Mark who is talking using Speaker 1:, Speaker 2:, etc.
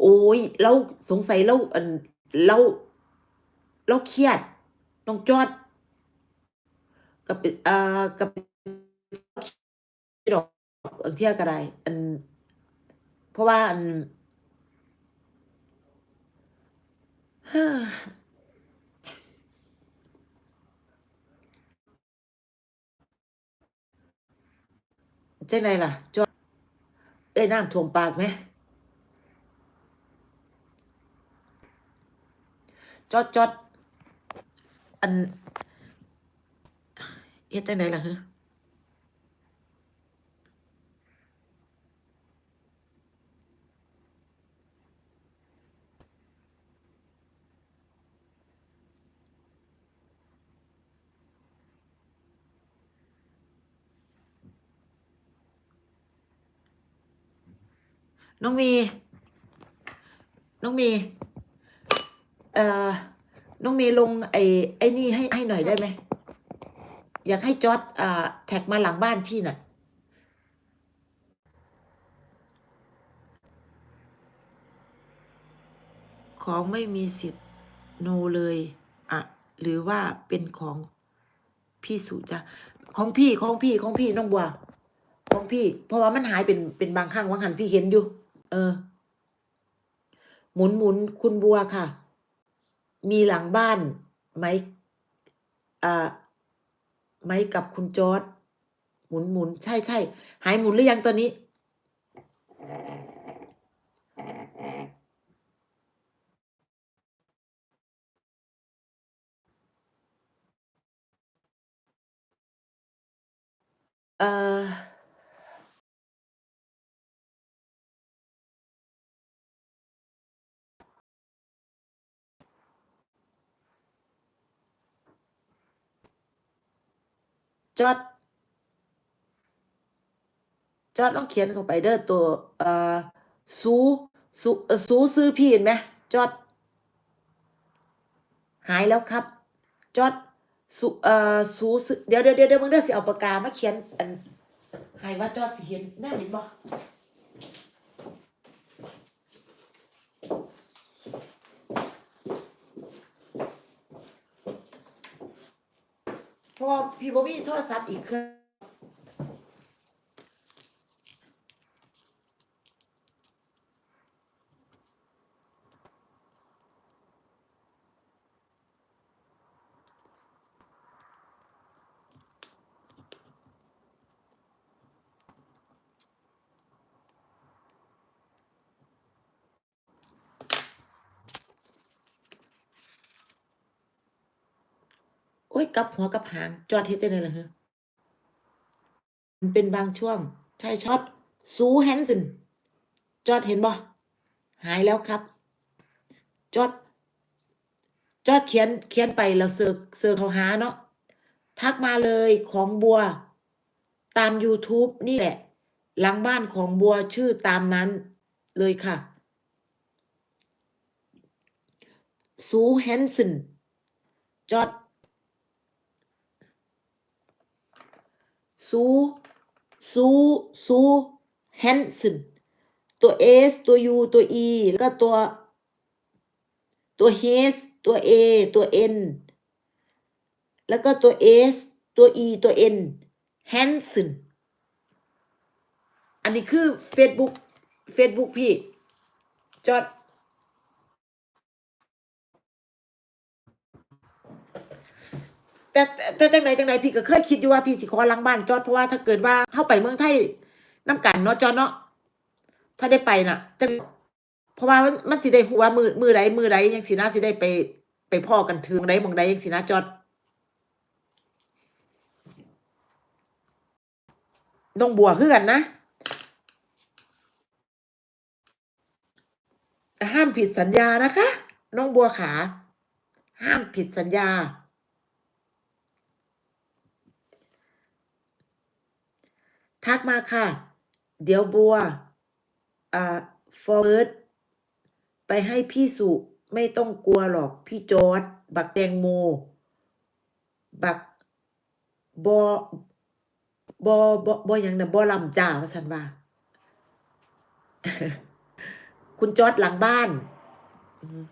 Speaker 1: โอ้ยเราสงสัยเราเราเราเครียดน้องจอดกับอ่ากับดอกอันเที่ยก็ได้อัน เพราะว่าอันฮ่าจังล่ะจอดเอ้ยน้ำท่วมปากไหม จอดจอดอันเฮ็ดจังไดล่ะฮึน้องมี น้องมี เอ่อน้องเมีลงไอ้ไอ้นี่ให้ให้หน่อยได้ไหมอยากให้จอดอ่าแท็กมาหลังบ้านพี่น่ะของไม่มีสิทธิ์โนเลยอะหรือว่าเป็นของพี่สุจ้ะของพี่ของพี่ของพี่น้องบัวของพี่ เพราะว่ามันหายเป็นเป็นบางครั้งบางหันพี่เห็นอยู่ เออ หมุนหมุนคุณบัวค่ะ มีหลังบ้านไหมอ่าไหมกับคุณจอร์ดหมุนหมุนใช่ใช่หายหมุนหรือยังตอนนี้ เอ่อ จอด จอดต้องเขียนเข้าไปเด้อตัวเอ่อสูสูเอ่อสูซื้อพี่เห็นไหมจอด หายแล้วครับ จอดสูเอ่อสูซื้อเดี๋ยวเดี๋ยวเดี๋ยวเดี๋ยวมึงเด้อสิเอาปากกามาเขียนอันให้ว่าจอดสิเห็นแน่เห็นบ่ ราะว่าพี่บ่มีโทรศัพท์อีกเครื่อง โอ๊ยกลับหัวกลับหาง จอดเฮ็ดจังได๋ล่ะฮะมันเป็นบางช่วง ใช่ช็อตซูแฮนเซนจอดเห็นบ่หายแล้วครับ จอด จอดเขียนเขียนไปแล้วเสิร์เสิร์เขาหาเนาะทักมาเลยของบัว ตาม YouTube นี่แหละ หลังบ้านของบัวชื่อตามนั้นเลยค่ะซูแฮนเซนจอด ซูซูซูแฮนเซนตัว S ตัว U ตัว E แล้วก็ตัว ตัว H ตัว A ตัว N แล้วก็ตัว S ตัว E ตัว N Hansen อันนี้คือ Facebook Facebook พี่จอด แต่แต่จังใดจังใดพี่ก็เคยคิดอยู่ว่าพี่สิขอหลังบ้านจอดเพราะว่าถ้าเกิดว่าเข้าไปเมืองไทยน้ำกันเนาะจอดเนาะถ้าได้ไปน่ะจังเพราะว่ามันมันสิได้ฮู้ว่ามือมือใดมือใดจังสินะสิได้ไป ไปพ้อกันถึงใดมองใดจังสินะจอดน้องบัวคือกันนะห้ามผิดสัญญานะคะ น้องบัวขา ห้ามผิดสัญญา ทักมาค่ะ เดี๋ยวบัวอ่า forward ไปให้พี่สุไม่ต้องกลัวหรอกพี่จอร์ดบักแตงโม บักบอบอบอบอหยังนะบอลำจ่าว่าสันว่า คุณจอร์ดหลังบ้าน อืม